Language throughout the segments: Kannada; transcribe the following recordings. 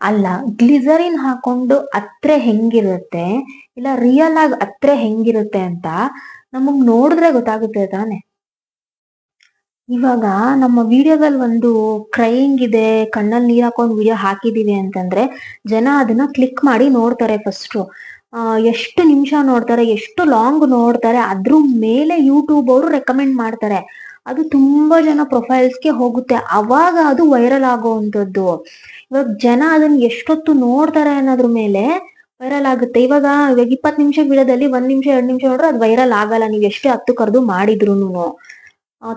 ಅಲ್ಲ ಗ್ಲಿಸರಿನ್ ಹಾಕೊಂಡು ಅತ್ರೆ ಹೆಂಗಿರುತ್ತೆ, ಇಲ್ಲ ರಿಯಲ್ ಆಗಿ ಅತ್ರೆ ಹೆಂಗಿರುತ್ತೆ ಅಂತ ನಮಗ್ ನೋಡಿದ್ರೆ ಗೊತ್ತಾಗುತ್ತೆ ತಾನೆ. ಇವಾಗ ನಮ್ಮ ವಿಡಿಯೋದಲ್ಲಿ ಒಂದು ಕ್ರೈಯಿಂಗ್ ಇದೆ, ಕಣ್ಣಲ್ಲಿ ನೀರ್ ಹಾಕೊಂಡ್ ವಿಡಿಯೋ ಹಾಕಿದೀವಿ ಅಂತಂದ್ರೆ ಜನ ಅದನ್ನ ಕ್ಲಿಕ್ ಮಾಡಿ ನೋಡ್ತಾರೆ ಫಸ್ಟ್ ಎಷ್ಟು ನಿಮಿಷ ನೋಡ್ತಾರೆ, ಎಷ್ಟು ಲಾಂಗ್ ನೋಡ್ತಾರೆ, ಅದ್ರ ಮೇಲೆ ಯೂಟ್ಯೂಬ್ ಅವರು ರೆಕಮೆಂಡ್ ಮಾಡ್ತಾರೆ. ಅದು ತುಂಬಾ ಜನ ಪ್ರೊಫೈಲ್ಸ್ಗೆ ಹೋಗುತ್ತೆ. ಅವಾಗ ಅದು ವೈರಲ್ ಆಗುವಂತದ್ದು ಇವಾಗ ಜನ ಅದನ್ನ ಎಷ್ಟೊತ್ತು ನೋಡ್ತಾರೆ ಅನ್ನೋದ್ರ ಮೇಲೆ ವೈರಲ್ ಆಗುತ್ತೆ. ಇವಾಗ ಇವಾಗ ಇಪ್ಪತ್ತು ನಿಮಿಷ ವಿಡಿಯೋದಲ್ಲಿ ಒಂದ್ ನಿಮಿಷ, ಎರಡು ನಿಮಿಷ ನೋಡ್ರೆ ಅದು ವೈರಲ್ ಆಗಲ್ಲ. ನೀವು ಎಷ್ಟೇ ಹತ್ತು ಕರೆದು ಮಾಡಿದ್ರುನು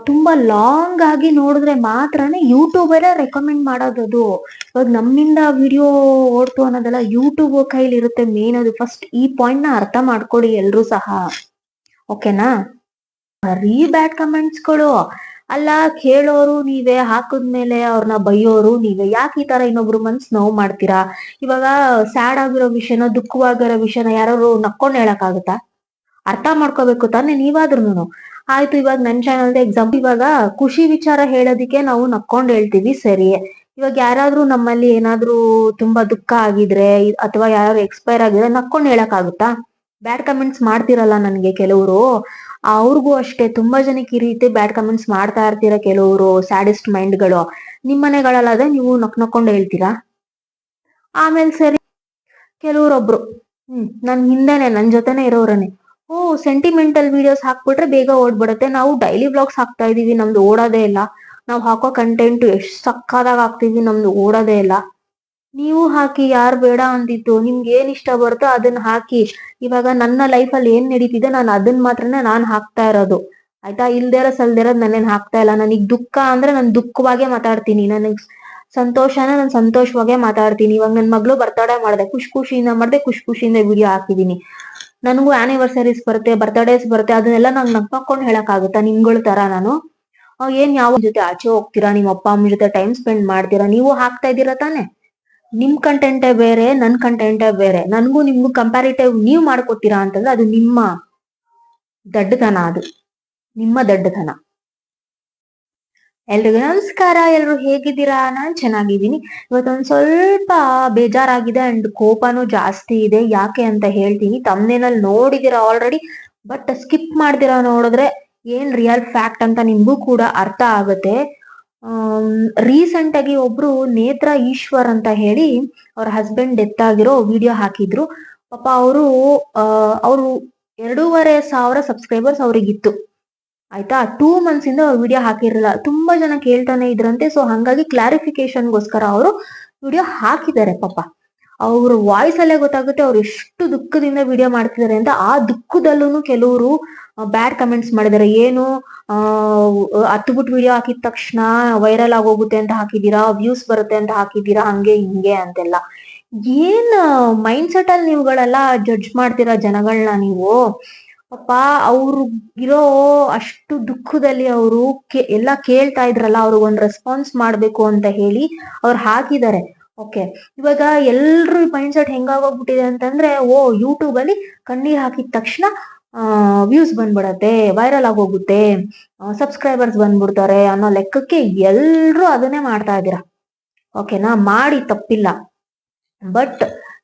ತುಂಬಾ ಲಾಂಗ್ ಆಗಿ ನೋಡಿದ್ರೆ ಮಾತ್ರನೇ ಯೂಟ್ಯೂಬರೇ ರೆಕಮೆಂಡ್ ಮಾಡೋದದು. ಇವಾಗ ನಮ್ಮಿಂದ ವಿಡಿಯೋ ಓಡ್ತು ಅನ್ನೋದೆಲ್ಲ ಯೂಟ್ಯೂಬ್ ಕೈಲಿ ಇರುತ್ತೆ ಮೇನ್ ಅದು. ಫಸ್ಟ್ ಈ ಪಾಯಿಂಟ್ನ ಅರ್ಥ ಮಾಡ್ಕೊಳ್ಳಿ ಎಲ್ರು ಸಹ. ಓಕೆನಾ ಬರೀ ಬ್ಯಾಡ್ ಕಮೆಂಟ್ಸ್ಗಳು ಅಲ್ಲ, ಕೇಳೋರು ನೀವೇ ಹಾಕಿದ್ಮೇಲೆ ಅವ್ರನ್ನ ಬೈಯೋರು ನೀವೇ. ಯಾಕೆ ಈ ತರ ಇನ್ನೊಬ್ರು ಮನ್ಸ್ ನೋವು ಮಾಡ್ತೀರಾ? ಇವಾಗ ಸ್ಯಾಡ್ ಆಗಿರೋ ವಿಷಯನ, ದುಃಖವಾಗಿರೋ ವಿಷಯನ ಯಾರು ನಕ್ಕೊಂಡ್ ಹೇಳಕ್ಕಾಗುತ್ತಾ? ಅರ್ಥ ಮಾಡ್ಕೋಬೇಕು ತಾನೇ ನೀವಾದ್ರೂನು ಆಯ್ತು, ಇವಾಗ ನನ್ನ ಚಾನಲ್ ಎಕ್ಸಾಂಪಲ್ ಇವಾಗ ಖುಷಿ ವಿಚಾರ ಹೇಳೋದಿಕ್ಕೆ ನಾವು ನಕ್ಕೊಂಡ್ ಹೇಳ್ತೀವಿ, ಸರಿ. ಇವಾಗ ಯಾರಾದ್ರೂ ನಮ್ಮಲ್ಲಿ ಏನಾದ್ರೂ ತುಂಬಾ ದುಃಖ ಆಗಿದ್ರೆ, ಅಥವಾ ಯಾರು ಎಕ್ಸ್ಪೈರ್ ಆಗಿದ್ರೆ ನಕ್ಕೊಂಡ್ ಹೇಳಕ್ಕಾಗುತ್ತಾ? ಬ್ಯಾಡ್ ಕಮೆಂಟ್ಸ್ ಮಾಡ್ತಿರಲ್ಲ ನನ್ಗೆ ಕೆಲವರು. ಅವ್ರಿಗೂ ಅಷ್ಟೇ, ತುಂಬಾ ಜನಕ್ಕೆ ಈ ರೀತಿ ಬ್ಯಾಡ್ ಕಮೆಂಟ್ಸ್ ಮಾಡ್ತಾ ಇರ್ತೀರಾ ಕೆಲವರು ಸ್ಯಾಡಿಸ್ಟ್ ಮೈಂಡ್ಗಳು ನಿಮ್ ಮನೆಗಳಲ್ಲಾದ್ರೆ ನೀವು ನಕ್ ನಕ್ಕೊಂಡು ಹೇಳ್ತೀರಾ? ಆಮೇಲೆ ಸರಿ, ಕೆಲವರೊಬ್ರು, ಹ್ಮ್, ನನ್ ಹಿಂದೆನೆ, ನನ್ ಜೊತೆನೆ ಇರೋರನೆ ಓ ಸೆಂಟಿಮೆಂಟಲ್ ವಿಡಿಯೋಸ್ ಹಾಕ್ಬಿಟ್ರೆ ಬೇಗ ಓಡ್ಬಿಡತ್ತೆ. ನಾವು ಡೈಲಿ ಬ್ಲಾಗ್ಸ್ ಹಾಕ್ತಾ ಇದೀವಿ ನಮ್ದು ಓಡೋದೇ ಇಲ್ಲ. ನಾವು ಹಾಕೋ ಕಂಟೆಂಟ್ ಎಷ್ಟ್ ಸಕ್ಕದಾಗ ಹಾಕ್ತಿವಿ ನಮ್ದು ಓಡೋದೇ ಇಲ್ಲ. ನೀವು ಹಾಕಿ ಯಾರು ಬೇಡ ಅಂದಿದ್ದು, ನಿಮ್ಗೆ ಏನ್ ಇಷ್ಟ ಬರುತ್ತೋ ಅದನ್ನ ಹಾಕಿ. ಇವಾಗ ನನ್ನ ಲೈಫ್ ಅಲ್ಲಿ ಏನ್ ನಡೀತಿದೆ, ನಾನು ಅದನ್ನ ಮಾತ್ರನೇ ನಾನ್ ಹಾಕ್ತಾ ಇರೋದು. ಆಯ್ತಾ? ಇಲ್ದೇರ ಸಲ್ದೇರ ನನ್ನೇನ್ ಹಾಕ್ತಾ ಇಲ್ಲ. ನನಗ್ ದುಃಖ ಅಂದ್ರೆ ನಾನು ದುಃಖವಾಗೇ ಮಾತಾಡ್ತೀನಿ. ನನಗ್ ಸಂತೋಷನ ನಾನು ಸಂತೋಷವಾಗೇ ಮಾತಾಡ್ತೀನಿ. ಇವಾಗ ನನ್ ಮಗಳು ಬರ್ತಡೇ ಮಾಡ್ದೆ. ಖುಷಿ ಖುಷಿಯಿಂದ ಮಾಡ್ದೆ, ಖುಷಿ ಖುಷಿಯಿಂದ ವಿಡಿಯೋ ಹಾಕಿದೀನಿ. ನನಗೂ ಆನಿವರ್ಸರೀಸ್ ಬರುತ್ತೆ ಬರ್ತ್ಡೇಸ್ ಬರುತ್ತೆ. ಅದನ್ನೆಲ್ಲ ನಂಗೆ ನಕ್ಕೊಂಡು ಹೇಳಕ್ ಆಗುತ್ತಾ ನಿಮ್ಗಳ ತರ ನಾನು? ಏನ್ ಯಾವ ಜೊತೆ ಆಚೆ ಹೋಗ್ತೀರಾ? ನಿಮ್ಮ ಅಪ್ಪ ಅಮ್ಮ ಜೊತೆ ಟೈಮ್ ಸ್ಪೆಂಡ್ ಮಾಡ್ತೀರಾ? ನೀವು ಹಾಕ್ತಾ ಇದ್ದೀರಾ ತಾನೆ? ನಿಮ್ ಕಂಟೆಂಟೇ ಬೇರೆ, ನನ್ ಕಂಟೆಂಟೇ ಬೇರೆ. ನನ್ಗೂ ನಿಮ್ಗೂ ಕಂಪ್ಯಾರಿಟಿವ್ ನೀವ್ ಮಾಡ್ಕೊತೀರಾ ಅಂತಂದ್ರೆ ಅದು ನಿಮ್ಮ ದಡ್ಡತನ ಅದು. ನಿಮ್ಮ ದಡ್ಡತನ. ಎಲ್ರಿಗೂ ನಮಸ್ಕಾರ, ಎಲ್ರು ಹೇಗಿದ್ದೀರಾ? ನಾನ್ ಚೆನ್ನಾಗಿದ್ದೀನಿ. ಇವತ್ತೊಂದ್ ಸ್ವಲ್ಪ ಬೇಜಾರಾಗಿದೆ ಅಂಡ್ ಕೋಪನೂ ಜಾಸ್ತಿ ಇದೆ. ಯಾಕೆ ಅಂತ ಹೇಳ್ತೀನಿ. ತಮ್ಮನೇನಲ್ಲಿ ನೋಡಿದಿರ ಆಲ್ರೆಡಿ ಬಟ್ ಸ್ಕಿಪ್ ಮಾಡ್ದಿರ ನೋಡಿದ್ರೆ ಏನ್ ರಿಯಲ್ ಫ್ಯಾಕ್ಟ್ ಅಂತ ನಿಮ್ಗೂ ಕೂಡ ಅರ್ಥ ಆಗುತ್ತೆ. ರೀಸೆಂಟ್ ಆಗಿ ಒಬ್ರು ನೇತ್ರ ಈಶ್ವರ್ ಅಂತ ಹೇಳಿ ಅವ್ರ ಹಸ್ಬೆಂಡ್ ಡೆತ್ ಆಗಿರೋ ವಿಡಿಯೋ ಹಾಕಿದ್ರು. ಪಾಪ ಅವರು ಅವರು ಎರಡೂವರೆ ಸಾವಿರ ಸಬ್ಸ್ಕ್ರೈಬರ್ಸ್ ಅವರಿಗಿತ್ತು. ಆಯ್ತಾ? ಟೂ ಮಂತ್ಸ್ ಇಂದ ವಿಡಿಯೋ ಹಾಕಿರಲಿಲ್ಲ. ತುಂಬಾ ಜನ ಕೇಳ್ತಾನೆ ಇದ್ರಂತೆ. ಸೊ ಹಂಗಾಗಿ ಕ್ಲಾರಿಫಿಕೇಶನ್ಗೋಸ್ಕರ ಅವರು ವಿಡಿಯೋ ಹಾಕಿದ್ದಾರೆ ಪಾಪ. ಅವ್ರ ವಾಯ್ಸ್ ಅಲ್ಲೇ ಗೊತ್ತಾಗುತ್ತೆ ಅವ್ರು ಎಷ್ಟು ದುಃಖದಿಂದ ವಿಡಿಯೋ ಮಾಡ್ತಿದ್ದಾರೆ ಅಂತ. ಆ ದುಃಖದಲ್ಲೂ ಕೆಲವರು ಬ್ಯಾಡ್ ಕಮೆಂಟ್ಸ್ ಮಾಡಿದ್ದಾರೆ. ಏನು ಹತ್ತು ಬಿಟ್ಟು ವಿಡಿಯೋ ಹಾಕಿದ ತಕ್ಷಣ ವೈರಲ್ ಆಗೋಗುತ್ತೆ ಅಂತ ಹಾಕಿದೀರಾ ವ್ಯೂಸ್ ಬರುತ್ತೆ ಅಂತ ಹಾಕಿದೀರಾ ಹಂಗೆ, ಹಿಂಗೆ ಅಂತೆಲ್ಲ. ಏನ್ ಮೈಂಡ್ ಸೆಟ್ ಅಲ್ಲಿ ನೀವುಗಳೆಲ್ಲ ಜಡ್ಜ್ ಮಾಡ್ತೀರಾ ಜನಗಳನ್ನ ನೀವು? ಪಾಪ ಅವ್ರು ಇರೋ ಅಷ್ಟು ದುಃಖದಲ್ಲಿ ಅವರು ಎಲ್ಲ ಕೇಳ್ತಾ ಇದ್ರಲ್ಲ ಅವ್ರಿಗೊಂದು ರೆಸ್ಪಾನ್ಸ್ ಮಾಡ್ಬೇಕು ಅಂತ ಹೇಳಿ ಅವ್ರು ಹಾಕಿದ್ದಾರೆ. ಓಕೆ ಇವಾಗ ಎಲ್ರು ಮೈಂಡ್ ಸೆಟ್ ಹೆಂಗಾಗೋಗ್ಬಿಟ್ಟಿದೆ ಅಂತಂದ್ರೆ, ಓ ಯೂಟ್ಯೂಬ್ ಅಲ್ಲಿ ಕಣ್ಣೀರ್ ಹಾಕಿದ ತಕ್ಷಣ ವ್ಯೂಸ್ ಬಂದ್ಬಿಡತ್ತೆ ವೈರಲ್ ಆಗೋಗುತ್ತೆ ಸಬ್ಸ್ಕ್ರೈಬರ್ಸ್ ಬಂದ್ಬಿಡ್ತಾರೆ ಅನ್ನೋ ಲೆಕ್ಕಕ್ಕೆ ಎಲ್ರು ಅದನ್ನೇ ಮಾಡ್ತಾ ಇದ್ದೀರಾ? ಓಕೆನಾ ಮಾಡಿ ತಪ್ಪಿಲ್ಲ. ಬಟ್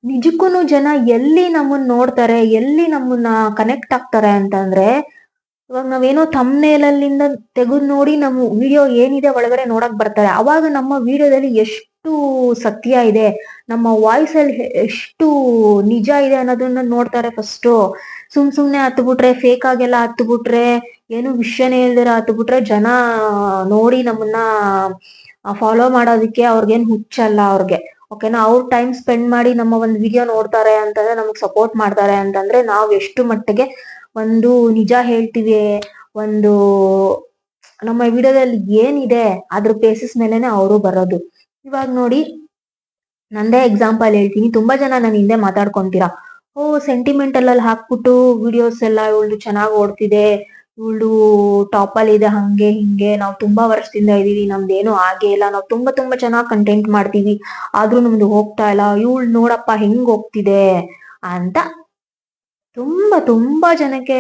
ನಿಜಕ್ಕೂ ಜನ ಎಲ್ಲಿ ನಮ್ಮನ್ನ ನೋಡ್ತಾರೆ, ಎಲ್ಲಿ ನಮ್ಮನ್ನ ಕನೆಕ್ಟ್ ಆಗ್ತಾರೆ ಅಂತಂದ್ರೆ, ಇವಾಗ ನಾವೇನೋ ತಮ್ನೇಲಲ್ಲಿಂದ ತೆಗೆದು ನೋಡಿ ನಮ್ಮ ವಿಡಿಯೋ ಏನಿದೆ ಒಳಗಡೆ ನೋಡಕ್ ಬರ್ತಾರೆ. ಅವಾಗ ನಮ್ಮ ವಿಡಿಯೋದಲ್ಲಿ ಎಷ್ಟು ಸತ್ಯ ಇದೆ, ನಮ್ಮ ವಾಯ್ಸ್ ಅಲ್ಲಿ ಎಷ್ಟು ನಿಜ ಇದೆ ಅನ್ನೋದನ್ನ ನೋಡ್ತಾರೆ ಫಸ್ಟ್ ಸುಮ್ ಸುಮ್ನೆ ಹತ್ ಬಿಟ್ರೆ ಫೇಕ್ ಆಗೆಲ್ಲ ಹತ್ ಬಿಟ್ರೆ ಏನು ವಿಷಯನೇ ಇಲ್ದಿರ ಹತ್ ಬಿಟ್ರೆ ಜನ ನೋಡಿ ನಮ್ಮನ್ನ ಫಾಲೋ ಮಾಡೋದಕ್ಕೆ ಅವ್ರಿಗೇನ್ ಹುಚ್ಚಲ್ಲ ಅವ್ರಿಗೆ. ಓಕೆನಾ ಅವ್ರ ಟೈಮ್ ಸ್ಪೆಂಡ್ ಮಾಡಿ ನಮ್ಮ ಒಂದು ವಿಡಿಯೋ ನೋಡ್ತಾರೆ ಅಂತಂದ್ರೆ ನಮಗೆ ಸಪೋರ್ಟ್ ಮಾಡ್ತಾರೆ ಅಂತಂದ್ರೆ ನಾವ್ ಎಷ್ಟು ಮಟ್ಟಿಗೆ ಒಂದು ನಿಜ ಹೇಳ್ತೀವಿ, ಒಂದು ನಮ್ಮ ವಿಡಿಯೋದಲ್ಲಿ ಏನಿದೆ ಅದ್ರ ಬೇಸಿಸ್ ಮೇಲೆನೆ ಅವರು ಬರೋದು. ಇವಾಗ ನೋಡಿ, ನಂದೇ ಎಕ್ಸಾಂಪಲ್ ಹೇಳ್ತೀನಿ. ತುಂಬಾ ಜನ ನನ್ನ ಹಿಂದೆ ಮಾತಾಡ್ಕೊಂತೀರಾ. ಓ ಸೆಂಟಿಮೆಂಟಲ್ ಅಲ್ಲಿ ಹಾಕ್ಬಿಟ್ಟು ವಿಡಿಯೋಸ್ ಎಲ್ಲ ಇವಳು ಚೆನ್ನಾಗಿ ಓಡ್ತಿದೆ ಇವಳು ಟಾಪ್ ಅಲ್ಲಿ ಇದೆ ಹಂಗೆ, ಹಿಂಗೆ. ನಾವು ತುಂಬಾ ವರ್ಷದಿಂದ ಇದೀವಿ, ನಮ್ದೇನು ಆಗೇ ಇಲ್ಲ. ನಾವು ತುಂಬಾ ತುಂಬಾ ಚೆನ್ನಾಗಿ ಕಂಟೆಂಟ್ ಮಾಡ್ತೀವಿ. ಆದ್ರೂ ನಮ್ದು ಹೋಗ್ತಾ ಇಲ್ಲ. ಇವಳು ನೋಡಪ್ಪ, ಹೆಂಗ್ ಹೋಗ್ತಿದೆ ಅಂತ ತುಂಬಾ ತುಂಬಾ ಜನಕ್ಕೆ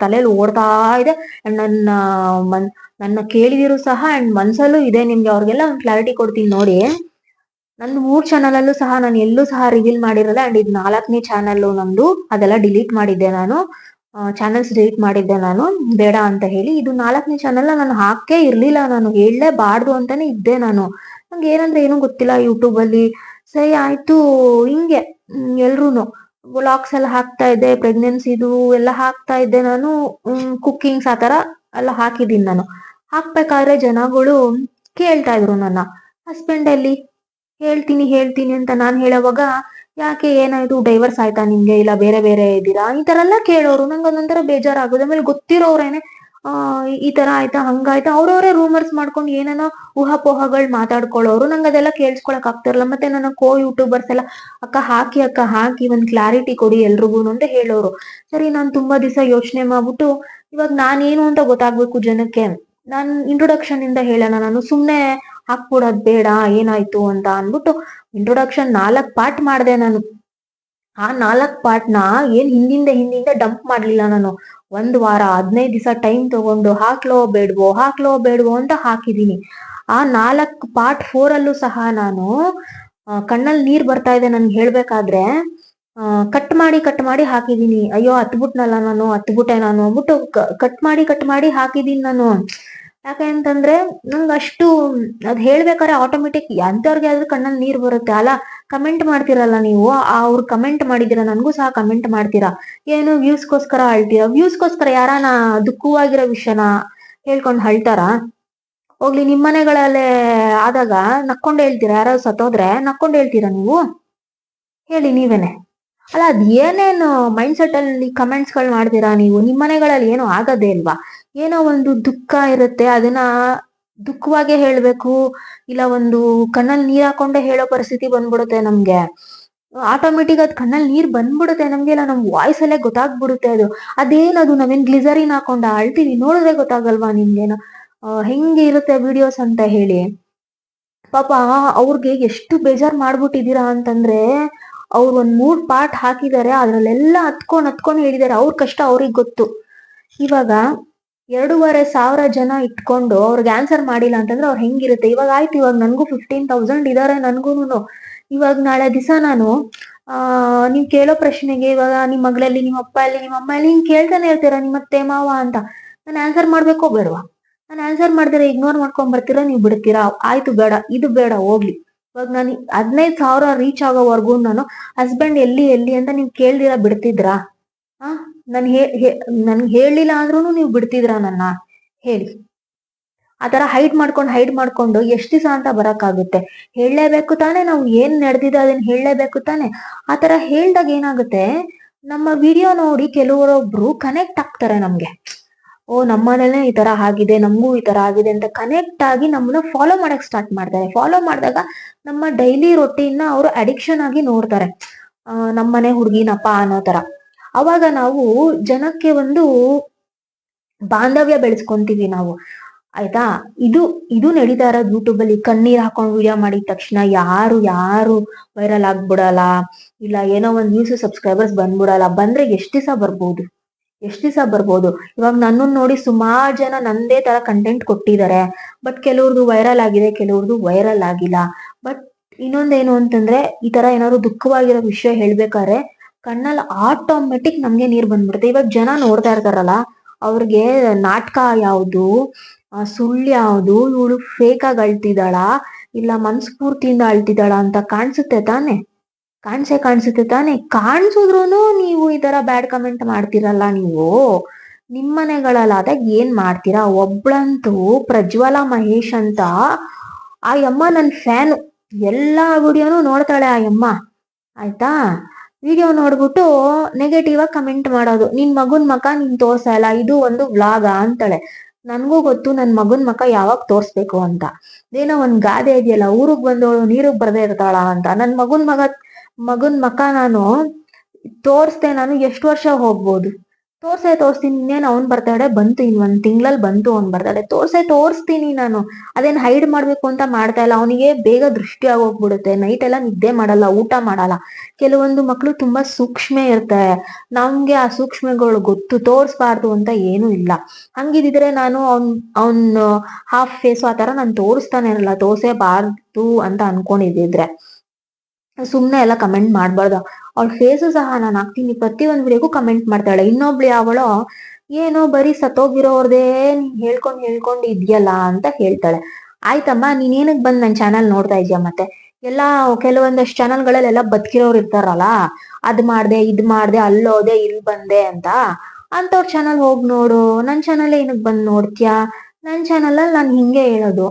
ತಲೆಯಲ್ಲಿ ಓಡ್ತಾ ಇದೆ. ನನ್ನ, ಮನ್, ನನ್ನ ಕೇಳಿದಿರು ಸಹ ಅಂಡ್ ಮನ್ಸಲ್ಲೂ ಇದೆ ನಿಮ್ಗೆ, ಅವ್ರಿಗೆಲ್ಲ ಒಂದು ಕ್ಲಾರಿಟಿ ಕೊಡ್ತೀನಿ ನೋಡಿ. ನನ್ನ ಮೂರ್ ಚಾನಲ್ ಅಲ್ಲೂ ಸಹ, ನಾನು ಎಲ್ಲೂ ಸಹ ರಿವೀಲ್ ಮಾಡಿರಲ್ಲ ಅಂಡ್ ಇದು ನಾಲ್ಕನೇ ಚಾನಲ್ ನಂದು. ಅದೆಲ್ಲ ಡಿಲೀಟ್ ಮಾಡಿದ್ದೆ ನಾನು. ಚಾನಲ್ಸ್ ಡಿಲೀಟ್ ಮಾಡಿದ್ದೆ ನಾನು. ಬೇಡ ಅಂತ ಹೇಳಿ, ಇದು ನಾಲ್ಕನೇ ಚಾನಲ್ ನಾನು ಹಾಕೇ ಇರ್ಲಿಲ್ಲ, ನಾನು ಹೇಳಲೇಬಾರ್ದು ಅಂತಾನೆ ಇದ್ದೆ ನಾನು. ನಂಗೆ ಏನಂದ್ರೆ ಏನೂ ಗೊತ್ತಿಲ್ಲ ಯೂಟ್ಯೂಬ್ ಅಲ್ಲಿ. ಸರಿ, ಆಯ್ತು, ಹಿಂಗೆ ಎಲ್ರೂನು. ವ್ಲಾಗ್ಸ್ ಎಲ್ಲ ಹಾಕ್ತಾ ಇದ್ದೆ ಪ್ರೆಗ್ನೆನ್ಸಿದು ಎಲ್ಲ ಹಾಕ್ತಾ ಇದ್ದೆ ನಾನು. ಕುಕ್ಕಿಂಗ್ಸ್ ಆ ತರ ಎಲ್ಲ ಹಾಕಿದೀನಿ ನಾನು. ಹಾಕ್ಬೇಕಾದ್ರೆ ಜನಗಳು ಕೇಳ್ತಾ ಇದ್ರು ನನ್ನ. ಹಸ್ಬೆಂಡ್ ಅಲ್ಲಿ ಹೇಳ್ತೀನಿ ಹೇಳ್ತೀನಿ ಅಂತ ನಾನ್ ಹೇಳೋವಾಗ, ಯಾಕೆ ಏನಾಯ್ತು ಡೈವರ್ಸ್ ಆಯ್ತಾ ನಿಮ್ಗೆ ಇಲ್ಲ, ಬೇರೆ ಬೇರೆ ಇದ್ದೀರಾ? ಈ ತರ ಎಲ್ಲ ಕೇಳೋರು. ನಂಗೆ ಒಂದೊಂಥರ ಬೇಜಾರಾಗೋದು. ಆಮೇಲೆ ಗೊತ್ತಿರೋರೇನೆ ಈ ತರ ಆಯ್ತಾ, ಹಂಗಾಯ್ತಾ, ಅವ್ರವ್ರೇ ರೂಮರ್ಸ್ ಮಾಡ್ಕೊಂಡು ಏನೇನೋ ಊಹಾಪೋಹಗಳು ಮಾತಾಡ್ಕೊಳ್ಳೋರು. ನಂಗೆ ಅದೆಲ್ಲ ಕೇಳಿಸ್ಕೊಳಕ್ ಆಗ್ತಿರಲ್ಲ ಮತ್ತೆ ನನ್ನ ಕೋ ಯೂಟ್ಯೂಬರ್ಸ್ ಎಲ್ಲ, ಅಕ್ಕ, ಹಾಕಿ ಅಕ್ಕ, ಹಾಕಿ, ಒಂದ್ ಕ್ಲಾರಿಟಿ ಕೊಡಿ ಎಲ್ರಿಗೂ ಅಂತ ಹೇಳೋರು. ಸರಿ, ನಾನು ತುಂಬಾ ದಿವಸ ಯೋಚನೆ ಮಾಡ್ಬಿಟ್ಟು, ಇವಾಗ ನಾನೇನು ಅಂತ ಗೊತ್ತಾಗ್ಬೇಕು ಜನಕ್ಕೆ? ನಾನು ಇಂಟ್ರೊಡಕ್ಷನ್ ಇಂದ ಹೇಳೋಣ. ನಾನು ಸುಮ್ಮನೆ ಹಾಕ್ಬಿಡೋದ್ ಬೇಡ, ಏನಾಯ್ತು ಅಂತ ಅನ್ಬಿಟ್ಟು ಇಂಟ್ರೊಡಕ್ಷನ್ ನಾಲ್ಕ್ ಪಾರ್ಟ್ ಮಾಡಿದೆ ನಾನು. ಆ ನಾಲ್ಕ್ ಪಾರ್ಟ್ನ ಏನ್ ಹಿಂದಿಂದ ಹಿಂದಿಂದ ಡಂಪ್ ಮಾಡ್ಲಿಲ್ಲ ನಾನು. ಒಂದ್ ವಾರ, ಹದಿನೈದು ದಿವಸ ಟೈಮ್ ತಗೊಂಡು ಹಾಕ್ಲೋ ಬೇಡ್ವೋ ಹಾಕ್ಲೋ ಬೇಡ್ವೋ ಅಂತ ಹಾಕಿದೀನಿ. ಆ ನಾಲ್ಕು ಪಾರ್ಟ್ ಫೋರ್ ಅಲ್ಲೂ ಸಹ ನಾನು ಕಣ್ಣಲ್ಲಿ ನೀರ್ ಬರ್ತಾ ಇದೆ ನನ್ಗೆ ಹೇಳ್ಬೇಕಾದ್ರೆ ಕಟ್ ಮಾಡಿ ಕಟ್ ಮಾಡಿ ಹಾಕಿದೀನಿ. ಅಯ್ಯೋ ಹತ್ಬಿಟ್ನಲ್ಲ ನಾನು ಹತ್ಬಿಟ್ಟೆ ನಾನು. ಅಂದ್ಬಿಟ್ಟು ಕಟ್ ಮಾಡಿ ಕಟ್ ಮಾಡಿ ಹಾಕಿದೀನಿ ನಾನು. ಯಾಕೆ ಅಂತಂದ್ರೆ ನಂಗೆ ಅಷ್ಟು, ಅದ್ ಹೇಳ್ಬೇಕಾದ್ರೆ ಆಟೋಮೆಟಿಕ್ ಎಂತವ್ರಿಗೆ ಆದ್ರೂ ಕಣ್ಣಲ್ಲಿ ನೀರ್ ಬರುತ್ತೆ. ಅಲ್ಲ ಕಮೆಂಟ್ ಮಾಡ್ತೀರಲ್ಲ ನೀವು ಅವ್ರು ಕಮೆಂಟ್ ಮಾಡಿದಿರ ನನಗೂ ಸಹ ಕಮೆಂಟ್ ಮಾಡ್ತೀರಾ? ಏನು ವ್ಯೂಸ್ಗೋಸ್ಕರ ಅಳ್ತೀರಾ? ವ್ಯೂಸ್ಗೋಸ್ಕರ ಯಾರಾನ ದುಃಖವಾಗಿರೋ ವಿಷಯನ ಹೇಳ್ಕೊಂಡು ಅಳ್ತಾರ? ಹೋಗ್ಲಿ, ನಿಮ್ ಮನೆಗಳಲ್ಲೇ ಆದಾಗ ನಕ್ಕೊಂಡು ಹೇಳ್ತೀರಾ? ಯಾರಾದ್ರು ಸತ್ತೋದ್ರೆ ನಕ್ಕೊಂಡು ಹೇಳ್ತೀರಾ ನೀವು? ಹೇಳಿ ನೀವೇನೆ. ಅಲ್ಲ, ಅದ್ ಏನೇನು ಮೈಂಡ್ ಸೆಟ್ ಅಲ್ಲಿ ಕಮೆಂಟ್ಸ್ಗಳು ಮಾಡ್ತೀರಾ ನೀವು? ನಿಮ್ ಮನೆಗಳಲ್ಲಿ ಏನು ಆಗದೇ ಇಲ್ವಾ? ಏನೋ ಒಂದು ದುಃಖ ಇರುತ್ತೆ, ಅದನ್ನ ದುಃಖವಾಗೇ ಹೇಳ್ಬೇಕು, ಇಲ್ಲ ಒಂದು ಕಣ್ಣಲ್ಲಿ ನೀರ್ ಹಾಕೊಂಡೆ ಹೇಳೋ ಪರಿಸ್ಥಿತಿ ಬಂದ್ಬಿಡುತ್ತೆ ನಮ್ಗೆ. ಆಟೋಮೆಟಿಕ್ ಅದ್ ಕಣ್ಣಲ್ಲಿ ನೀರ್ ಬಂದ್ಬಿಡುತ್ತೆ ನಮ್ಗೆ, ಇಲ್ಲ ನಮ್ ವಾಯ್ಸ್ ಅಲ್ಲೇ ಗೊತ್ತಾಗ್ಬಿಡುತ್ತೆ ಅದು. ಅದೇನದು, ನಾವೇನ್ ಗ್ಲಿಸರಿನ್ ಹಾಕೊಂಡ ಅಳ್ತೀವಿ, ನೋಡಿದ್ರೆ ಗೊತ್ತಾಗಲ್ವಾ ನಿಮ್ಗೇನು? ಹೆಂಗೆ ಇರುತ್ತೆ ವಿಡಿಯೋಸ್ ಅಂತ ಹೇಳಿ. ಪಾಪ ಅವ್ರಿಗೆ ಎಷ್ಟು ಬೇಜಾರ್ ಮಾಡ್ಬಿಟ್ಟಿದೀರಾ ಅಂತಂದ್ರೆ, ಅವ್ರು ಒಂದ್ ಮೂರ್ ಪಾರ್ಟ್ ಹಾಕಿದ್ದಾರೆ, ಅದ್ರಲ್ಲೆಲ್ಲ ಹತ್ಕೊಂಡ್ ಹತ್ಕೊಂಡ್ ಹೇಳಿದ್ದಾರೆ, ಅವ್ರ ಕಷ್ಟ ಅವ್ರಿಗೆ ಗೊತ್ತು. ಇವಾಗ ಎರಡೂವರೆ ಸಾವಿರ ಜನ ಇಟ್ಕೊಂಡು ಅವ್ರಿಗೆ ಆನ್ಸರ್ ಮಾಡಿಲ್ಲ ಅಂತಂದ್ರೆ ಅವ್ರು ಹೆಂಗಿರುತ್ತೆ? ಇವಾಗ ಆಯ್ತು, ಇವಾಗ ನನಗೂ ಫಿಫ್ಟೀನ್ ತೌಸಂಡ್ ಇದಾರೆ ನನ್ಗೂನು ಇವಾಗ ನಾಳೆ ದಿವಸ ನಾನು ನೀವ್ ಕೇಳೋ ಪ್ರಶ್ನೆಗೆ ಇವಾಗ ನಿಮ್ಮ ಮಗಳಲ್ಲಿ ನಿಮ್ಮ ಅಪ್ಪ ಅಲ್ಲಿ ನಿಮ್ಮ ಅಮ್ಮ ಅಲ್ಲಿ ಹಿಂಗ್ ಕೇಳ್ತಾನೆ ಇರ್ತೀರಾ, ನಿಮ್ಮ ಅತ್ತೆ, ಮಾವ ಅಂತ. ನಾನು ಆನ್ಸರ್ ಮಾಡ್ಬೇಕೋ ಬೇಡವಾ? ನಾನು ಆನ್ಸರ್ ಮಾಡಿದ್ರೆ ಇಗ್ನೋರ್ ಮಾಡ್ಕೊಂಡ್ ಬರ್ತೀರಾ, ನೀವು ಬಿಡ್ತೀರಾ? ಆಯ್ತು ಬೇಡ, ಇದು ಬೇಡ, ಹೋಗ್ಲಿ. ಇವಾಗ ನಾನು ಹದಿನೈದು ಸಾವಿರ ರೀಚ್ ಆಗೋವರೆಗೂ ನಾನು ಹಸ್ಬೆಂಡ್ ಎಲ್ಲಿ ಎಲ್ಲಿ ಅಂತ ನೀವು ಕೇಳ್ದಿರಾ, ಬಿಡ್ತಿದ್ರಾ? ನನ್ ಹೇ ನನ್ಗೆ ಹೇಳಿಲ್ಲ ಅಂದ್ರೂ ನೀವು ಬಿಡ್ತಿದ್ರಾ ನನ್ನ? ಹೇಳಿ. ಆತರ ಹೈಡ್ ಮಾಡ್ಕೊಂಡು ಹೈಡ್ ಮಾಡ್ಕೊಂಡು ಎಷ್ಟ್ ದಿವಸ ಅಂತ ಬರಕ್ಕಾಗುತ್ತೆ? ಹೇಳಲೇಬೇಕು ತಾನೆ, ನಾವು ಏನ್ ನಡೆದಿದೆ ಅದನ್ನ ಹೇಳಲೇಬೇಕು ತಾನೆ? ಆತರ ಹೇಳ್ದಾಗ ಏನಾಗುತ್ತೆ? ನಮ್ಮ ವಿಡಿಯೋ ನೋಡಿ ಕೆಲವರೊಬ್ರು ಕನೆಕ್ಟ್ ಆಗ್ತಾರೆ ನಮ್ಗೆ. ಓ, ನಮ್ಮನೇಲೆ ಈ ತರ ಆಗಿದೆ, ನಮಗೂ ಈ ತರ ಆಗಿದೆ ಅಂತ ಕನೆಕ್ಟ್ ಆಗಿ ನಮ್ಮನ್ನ ಫಾಲೋ ಮಾಡಕ್ ಸ್ಟಾರ್ಟ್ ಮಾಡ್ತಾರೆ. ಫಾಲೋ ಮಾಡಿದಾಗ ನಮ್ಮ ಡೈಲಿ ರೊಟೀನ್ ಅವರು ಅಡಿಕ್ಷನ್ ಆಗಿ ನೋಡ್ತಾರೆ. ಆ, ನಮ್ಮನೆ ಹುಡುಗಿನಪ್ಪ ಅನ್ನೋ ತರ ಅವಾಗ ನಾವು ಜನಕ್ಕೆ ಒಂದು ಬಾಂಧವ್ಯ ಬೆಳೆಸ್ಕೊಂತೀವಿ ನಾವು. ಆಯ್ತಾ? ಇದು ಇದು ನಡೀತಾ ಇರೋದು ಯೂಟ್ಯೂಬ್ ಅಲ್ಲಿ. ಕಣ್ಣೀರ್ ಹಾಕೊಂಡು ವಿಡಿಯೋ ಮಾಡಿದ ತಕ್ಷಣ ಯಾರು ಯಾರು ವೈರಲ್ ಆಗ್ಬಿಡಲ್ಲ. ಇಲ್ಲ, ಏನೋ ಒಂದ್ ನ್ಯೂಸ್ ಸಬ್ಸ್ಕ್ರೈಬರ್ಸ್ ಬಂದ್ಬಿಡಲ್ಲ. ಬಂದ್ರೆ ಎಷ್ಟ್ ದಿವಸ ಬರ್ಬೋದು? ಎಷ್ಟ್ ದಿವಸ ಬರ್ಬೋದು? ಇವಾಗ ನನ್ನನ್ನು ನೋಡಿ ಸುಮಾರು ಜನ ನಂದೇ ತರ ಕಂಟೆಂಟ್ ಕೊಟ್ಟಿದ್ದಾರೆ ಬಟ್ ಕೆಲವ್ರದ್ದು ವೈರಲ್ ಆಗಿದೆ ಕೆಲವ್ರದ್ದು ವೈರಲ್ ಆಗಿಲ್ಲ. ಬಟ್ ಇನ್ನೊಂದೇನು ಅಂತಂದ್ರೆ ಈ ತರ ಏನಾದ್ರು ದುಃಖವಾಗಿರೋ ವಿಷಯ ಹೇಳ್ಬೇಕಾದ್ರೆ ಕಣ್ಣಲ್ಲಿ ಆಟೋಮೆಟಿಕ್ ನಮ್ಗೆ ನೀರ್ ಬಂದ್ಬಿಡುತ್ತೆ. ಇವಾಗ ಜನ ನೋಡ್ತಾ ಇರ್ತಾರಲ್ಲ, ಅವ್ರಿಗೆ ನಾಟಕ ಯಾವುದು ಸುಳ್ಳು ಯಾವುದು, ಇವಳು ಫೇಕ್ ಆಗಿ ಅಳ್ತಿದ್ದಾಳ, ಇಲ್ಲ ಮನ್ಸ್ಫೂರ್ತಿಯಿಂದ ಅಳ್ತಿದ್ದಾಳ ಅಂತ ಕಾಣಿಸುತ್ತೆ ತಾನೆ? ಕಾಣಿಸೆ ಕಾಣಿಸುತ್ತೆ ತಾನೆ? ಕಾಣಿಸಿದ್ರು ನೀವು ಈ ತರ ಬ್ಯಾಡ್ ಕಮೆಂಟ್ ಮಾಡ್ತಿರಲ್ಲ ನೀವು. ನಿಮ್ ಮನೆಗಳಲ್ಲಾದಾಗ ಏನ್ ಮಾಡ್ತೀರಾ? ಒಬ್ಳಂತೂ ಪ್ರಜ್ವಲ ಮಹೇಶ್ ಅಂತ ಆ ಯಮ್ಮ ನನ್ ಫ್ಯಾನ್ ಎಲ್ಲಾ ವಿಡಿಯೋನು ನೋಡ್ತಾಳೆ ಆ ಯಮ್ಮ. ಆಯ್ತಾ? ವಿಡಿಯೋ ನೋಡ್ಬಿಟ್ಟು ನೆಗೆಟಿವ್ ಆಗಿ ಕಮೆಂಟ್ ಮಾಡೋದು. ನಿನ್ ಮಗುನ್ ಮಕ ನೀನ್ ತೋರ್ಸಲ್ಲ ಇದು ಒಂದು ವ್ಲಾಗ ಅಂತಾಳೆ. ನನ್ಗೂ ಗೊತ್ತು, ನನ್ ಮಗನ್ ಮಕ ಯಾವಾಗ ತೋರ್ಸ್ಬೇಕು ಅಂತ. ಏನೋ ಒಂದ್ ಗಾದೆ ಇದೆಯಲ್ಲ, ಊರಿಗೆ ಬಂದವಳು ನೀರಿಗೆ ಬರದೇ ಇರ್ತಾಳ ಅಂತ. ನನ್ ಮಗುನ್ ಮಗ, ಮಗನ್ ಮಕ ನಾನು ತೋರ್ಸ್ದೆ ನಾನು ಎಷ್ಟು ವರ್ಷ ಹೋಗ್ಬೋದು? ತೋರ್ಸೇ, ತೋರಿಸ್ತೀನಿ. ಇನ್ನೇನು ಅವ್ನ್ ಬರ್ತಾಡೆ ಬಂತು ಇನ್ ಒಂದ್ ತಿಂಗಳಲ್ಲಿ ಬಂತು ಅವ್ನ್ ಬರ್ತಾಡೆ ತೋರ್ಸೇ, ತೋರಿಸ್ತೀನಿ ನಾನು. ಅದೇನ್ ಹೈಡ್ ಮಾಡ್ಬೇಕು ಅಂತ ಮಾಡ್ತಾ ಇಲ್ಲ. ಅವನಿಗೆ ಬೇಗ ದೃಷ್ಟಿ ಆಗೋಗ್ಬಿಡುತ್ತೆ. ನೈಟ್ ಎಲ್ಲ ನಿದ್ದೆ ಮಾಡಲ್ಲ, ಊಟ ಮಾಡಲ್ಲ. ಕೆಲವೊಂದು ಮಕ್ಕಳು ತುಂಬಾ ಸೂಕ್ಷ್ಮ ಇರ್ತಾರೆ. ನಮ್ಗೆ ಆ ಸೂಕ್ಷ್ಮಗಳು ಗೊತ್ತು. ತೋರಿಸ್ಬಾರ್ದು ಅಂತ ಏನು ಇಲ್ಲ. ಹಂಗಿದ್ರೆ ನಾನು ಅವ್ನ್ ಅವ್ನ್ ಹಾಫ್ ಫೇಸ್ ಆ ತರ ನಾನು ತೋರಿಸ್ತಾನೆ ಇರಲ್ಲ. ತೋರ್ಸೇಬಾರ್ದು ಅಂತ ಅನ್ಕೊಂಡಿದ್ದಿದ್ರೆ. ಸುಮ್ನೆ ಎಲ್ಲ ಕಮೆಂಟ್ ಮಾಡ್ಬಾರ್ದ. ಅವ್ಳ ಫೇಸು ಸಹ ನಾನು ಹಾಕ್ತೀನಿ. ಪ್ರತಿ ಒಂದ್ ವಿಡಿಯೋಗೂ ಕಮೆಂಟ್ ಮಾಡ್ತಾಳೆ. ಇನ್ನೊಬ್ಳು ಅವಳು, ಏನೋ ಬರೀ ಸತ್ತೋಗಿರೋರ್ದೇ ನೀನ್ ಹೇಳ್ಕೊಂಡ್ ಹೇಳ್ಕೊಂಡ್ ಇದ್ಯಲ್ಲ ಅಂತ ಹೇಳ್ತಾಳೆ. ಆಯ್ತಮ್ಮ, ನೀನ್ ಏನಕ್ ಬಂದ್ ನನ್ ಚಾನಲ್ ನೋಡ್ತಾ ಇದ್ಯಾ ಮತ್ತೆ? ಎಲ್ಲಾ ಕೆಲವೊಂದಷ್ಟು ಚಾನಲ್ಗಳಲ್ಲೆಲ್ಲ ಬದುಕಿರೋರು ಇರ್ತಾರಲ್ಲ, ಅದ್ ಮಾಡ್ದೆ, ಇದ್ ಮಾಡ್ದೆ, ಅಲ್ಲೋದೆ ಇಲ್ಲಿ ಬಂದೆ ಅಂತ. ಅಂತವ್ರ ಚಾನಲ್ ಹೋಗ್ ನೋಡು. ನನ್ ಚಾನಲ್ ಏನಕ್ ಬಂದ್ ನೋಡ್ತೀಯಾ? ನನ್ ಚಾನಲ್ ಅಲ್ಲಿ ನಾನ್ ಹಿಂಗೆ ಹೇಳೋದು.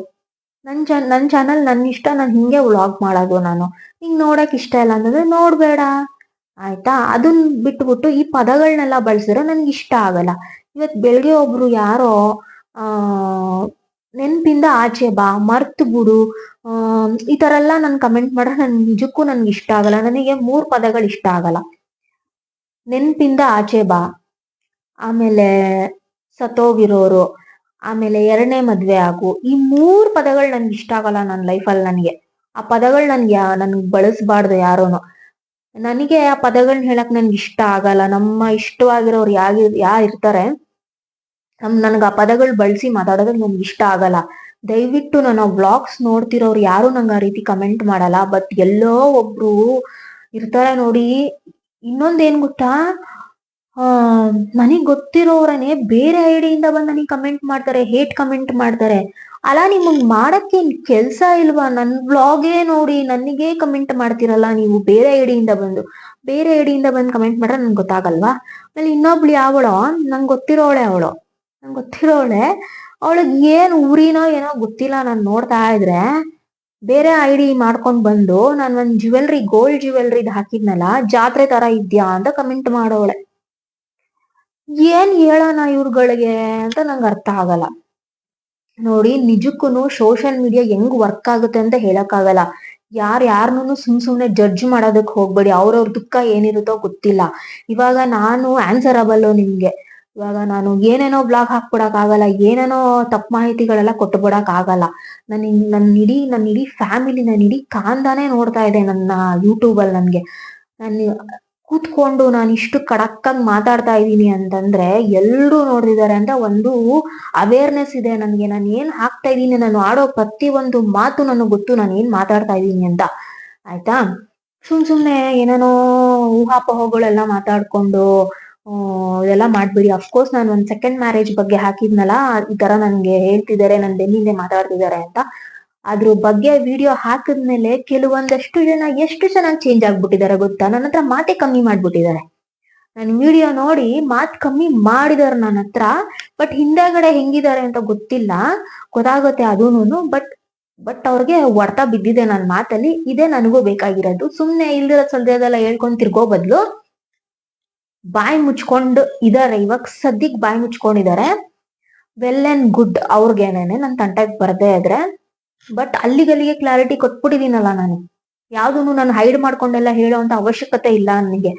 ನನ್ ಚಾ ನನ್ ಚಾನಲ್ ನನ್ ಇಷ್ಟ, ನಾನ್ ಹಿಂಗೆ ವ್ಲಾಗ್ ಮಾಡೋದು ನಾನು. ಹಿಂಗ್ ನೋಡಕ್ ಇಷ್ಟ ಇಲ್ಲ ಅಂತಂದ್ರೆ ನೋಡ್ಬೇಡ. ಆಯ್ತಾ? ಅದನ್ ಬಿಟ್ಬಿಟ್ಟು ಈ ಪದಗಳನ್ನೆಲ್ಲ ಬಳಸಿದ್ರೆ ನನ್ಗೆ ಇಷ್ಟ ಆಗಲ್ಲ. ಇವತ್ ಬೆಳಗ್ಗೆ ಒಬ್ರು ಯಾರೋ, ಆ, ನೆನ್ಪಿಂದ ಆಚೆ ಬಾ, ಮರ್ತು ಬಿಡು. ಈ ತರ ಎಲ್ಲ ನನ್ ಕಮೆಂಟ್ ಮಾಡ್ರೆ ನನ್ ನಿಜಕ್ಕೂ ನನ್ಗೆ ಇಷ್ಟ ಆಗಲ್ಲ. ನನಗೆ ಮೂರ್ ಪದಗಳು ಇಷ್ಟ ಆಗಲ್ಲ. ನೆನ್ಪಿಂದ ಆಚೆ ಬಾ. ಆಮೇಲೆ ಸತ್ತೋಗಿರೋರು ಆಮೇಲೆ ಎರಡನೇ ಮದ್ವೆ ಆಗು. ಈ ಮೂರ್ ಪದಗಳು ನನ್ಗೆ ಇಷ್ಟ ಆಗಲ್ಲ ನನ್ನ ಲೈಫಲ್ಲಿ ನನಗೆ. ಆ ಪದಗಳು ನನ್ಗೆ ನನ್ಗೆ ಬಳಸ್ಬಾರ್ದು ಯಾರೋನು. ನನಗೆ ಆ ಪದಗಳನ್ನ ಹೇಳಕ್ ನನ್ಗೆ ಇಷ್ಟ ಆಗಲ್ಲ. ನಮ್ಮ ಇಷ್ಟವಾಗಿರೋರು ಯಾರು ಯಾರು ಇರ್ತಾರೆ, ನಮ್, ನನ್ಗೆ ಆ ಪದಗಳು ಬಳಸಿ ಮಾತಾಡೋದಕ್ಕೆ ನನ್ಗೆ ಇಷ್ಟ ಆಗಲ್ಲ. ದಯವಿಟ್ಟು ನನ್ನ ಬ್ಲಾಗ್ಸ್ ನೋಡ್ತಿರೋರು ಯಾರು ನಂಗೆ ಆ ರೀತಿ ಕಮೆಂಟ್ ಮಾಡಲ್ಲ. ಬಟ್ ಎಲ್ಲೋ ಒಬ್ರು ಇರ್ತಾರೆ ನೋಡಿ. ಇನ್ನೊಂದೇನ್ ಗೊತ್ತಾ? ನನಗ್ ಗೊತ್ತಿರೋರನೆ ಬೇರೆ ಐಡಿಯಿಂದ ಬಂದು ನನಗ್ ಕಮೆಂಟ್ ಮಾಡ್ತಾರೆ, ಹೇಟ್ ಕಮೆಂಟ್ ಮಾಡ್ತಾರೆ. ಅಲ್ಲ ನಿಮಗ್ ಮಾಡಕ್ಕೆ ಕೆಲ್ಸ ಇಲ್ವಾ? ನನ್ ಬ್ಲಾಗೇ ನೋಡಿ ನನಗೆ ಕಮೆಂಟ್ ಮಾಡ್ತಿರಲ್ಲ ನೀವು? ಬೇರೆ ಐಡಿಯಿಂದ ಬಂದು. ಬೇರೆ ಐಡಿಯಿಂದ ಬಂದು ಕಮೆಂಟ್ ಮಾಡ್ರೆ ನನ್ಗೆ ಗೊತ್ತಾಗಲ್ವಾ? ಆಮೇಲೆ ಇನ್ನೊಬ್ಳು ಯಾವಳೋ? ನಂಗೆ ಗೊತ್ತಿರೋಳೆ ಅವಳು. ನಂಗೆ ಗೊತ್ತಿರೋಳೆ. ಅವಳಿಗೆ ಏನ್ ಊರಿನೋ ಏನೋ ಗೊತ್ತಿಲ್ಲ ನಾನು ನೋಡ್ತಾ ಇದ್ರೆ. ಬೇರೆ ಐಡಿ ಮಾಡ್ಕೊಂಡ್ ಬಂದು ನಾನು ಒಂದ್ ಜ್ಯುವೆಲ್ರಿ ಗೋಲ್ಡ್ ಜ್ಯುವೆಲ್ರಿದ್ ಹಾಕಿದ್ನಲ್ಲ, ಜಾತ್ರೆ ತರ ಇದ್ಯಾ ಅಂತ ಕಮೆಂಟ್ ಮಾಡೋಳೆ. ಏನ್ ಹೇಳೋಣ ಇವ್ರುಗಳಿಗೆ ಅಂತ ನಂಗೆ ಅರ್ಥ ಆಗಲ್ಲ. ನೋಡಿ ನಿಜಕ್ಕೂ ಸೋಷಿಯಲ್ ಮೀಡಿಯಾ ಹೆಂಗ್ ವರ್ಕ್ ಆಗುತ್ತೆ ಅಂತ ಹೇಳಕ್ಕಾಗಲ್ಲ ಯಾರ್ ಯಾರನ್ನೂ ಸುಮ್ ಸುಮ್ನೆ ಜಡ್ಜ್ ಮಾಡೋದಕ್ ಹೋಗ್ಬೇಡಿ. ಅವ್ರವ್ರ ದುಃಖ ಏನಿರುತ್ತೋ ಗೊತ್ತಿಲ್ಲ. ಇವಾಗ ನಾನು ಆನ್ಸರಬಲ್ ನಿಮ್ಗೆ. ಇವಾಗ ನಾನು ಏನೇನೋ ಬ್ಲಾಗ್ ಹಾಕ್ಬಿಡಕ್ ಆಗಲ್ಲ, ಏನೇನೋ ತಪ್ಪು ಮಾಹಿತಿಗಳೆಲ್ಲ ಕೊಟ್ಬಿಡಕ್ ಆಗಲ್ಲ. ನನ್ ನನ್ನ ಇಡೀ ನನ್ನ ಇಡೀ ಫ್ಯಾಮಿಲಿ ನನ್ನ ಇಡೀ ಕಾಂದಾನೇ ನೋಡ್ತಾ ಇದೆ ನನ್ನ ಯೂಟ್ಯೂಬ್ ಅಲ್ಲಿ ನನ್ಗೆ. ನಾನು ಕೂತ್ಕೊಂಡು ನಾನು ಇಷ್ಟು ಕಡಕ್ಕಾಗಿ ಮಾತಾಡ್ತಾ ಇದ್ದೀನಿ ಅಂತಂದ್ರೆ ಎಲ್ಲರೂ ನೋಡ್ತಿದ್ದಾರೆ ಅಂತ ಒಂದು ಅವೇರ್ನೆಸ್ ಇದೆ ನನಗೆ. ನಾನು ಏನ್ ಹಾಕ್ತಾ ಇದ್ದೀನಿ, ನಾನು ಆಡೋ ಪ್ರತಿ ಒಂದು ಮಾತು ನನಗೆ ಗೊತ್ತು, ನಾನು ಏನ್ ಮಾತಾಡ್ತಾ ಇದ್ದೀನಿ ಅಂತ. ಆಯ್ತಾ? ಸುಮ್ ಸುಮ್ನೆ ಏನೇನೋ ಊಹಾಪೋಹಗಳೆಲ್ಲ ಮಾತಾಡ್ಕೊಂಡು ಇದೆಲ್ಲ ಮಾಡ್ಬಿಡಿ. ಅಫ್ಕೋರ್ಸ್ ನಾನು ಒಂದ್ ಸೆಕೆಂಡ್ ಮ್ಯಾರೇಜ್ ಬಗ್ಗೆ ಹಾಕಿದ್ನಲ್ಲ, ಈ ತರ ನನ್ಗೆ ಹೇಳ್ತಿದ್ದಾರೆ, ನನ್ ಬೆನ್ನಿಂದೆ ಮಾತಾಡ್ತಿದ್ದಾರೆ ಅಂತ. ಅದ್ರ ಬಗ್ಗೆ ವಿಡಿಯೋ ಹಾಕಿದ್ಮೇಲೆ ಕೆಲವೊಂದಷ್ಟು ಜನ ಎಷ್ಟು ಚೆನ್ನಾಗಿ ಚೇಂಜ್ ಆಗ್ಬಿಟ್ಟಿದ್ದಾರೆ ಗೊತ್ತಾ? ನನ್ನ ಹತ್ರ ಮಾತೆ ಕಮ್ಮಿ ಮಾಡ್ಬಿಟ್ಟಿದ್ದಾರೆ. ನಾನು ವಿಡಿಯೋ ನೋಡಿ ಮಾತ್ ಕಮ್ಮಿ ಮಾಡಿದಾರೆ ನನ್ನ ಹತ್ರ ಬಟ್ ಹಿಂದೆಗಡೆ ಹೆಂಗಿದ್ದಾರೆ ಅಂತ ಗೊತ್ತಿಲ್ಲ. ಗೊತ್ತಾಗುತ್ತೆ ಅದೂನು ಬಟ್ ಬಟ್ ಅವ್ರಿಗೆ ಹೊಡ್ತಾ ಬಿದ್ದಿದೆ ನನ್ನ ಮಾತಲ್ಲಿ. ಇದೇ ನನಗೂ ಬೇಕಾಗಿರೋದು. ಸುಮ್ಮನೆ ಇಲ್ದಿರೋ ಸಲ್ದದೆಲ್ಲ ಹೇಳ್ಕೊಂಡ್ ತಿರ್ಗೋ ಬದ್ಲು ಬಾಯಿ ಮುಚ್ಕೊಂಡು ಇದಾರೆ. ಇವಾಗ ಸದ್ಯಕ್ ಬಾಯಿ ಮುಚ್ಕೊಂಡಿದ್ದಾರೆ. ವೆಲ್ ಅಂಡ್ ಗುಡ್ ಅವ್ರಿಗೇನೇನೆ. ನನ್ನ ತಂಟೆಗೆ ಬರದೇ ಇದ್ರೆ ಬಟ್ ಅಲ್ಲಿಗಲ್ಲಿಗೆ ಕ್ಲಾರಿಟಿ ಕೊಟ್ಬಿಟ್ಟಿದೀನಲ್ಲ ನಾನು. ಯಾವ್ದು ನಾನು ಹೈಡ್ ಮಾಡ್ಕೊಂಡೆಲ್ಲ ಹೇಳೋ ಅಂತ ಅವಶ್ಯಕತೆ ಇಲ್ಲ ನನಗೆ.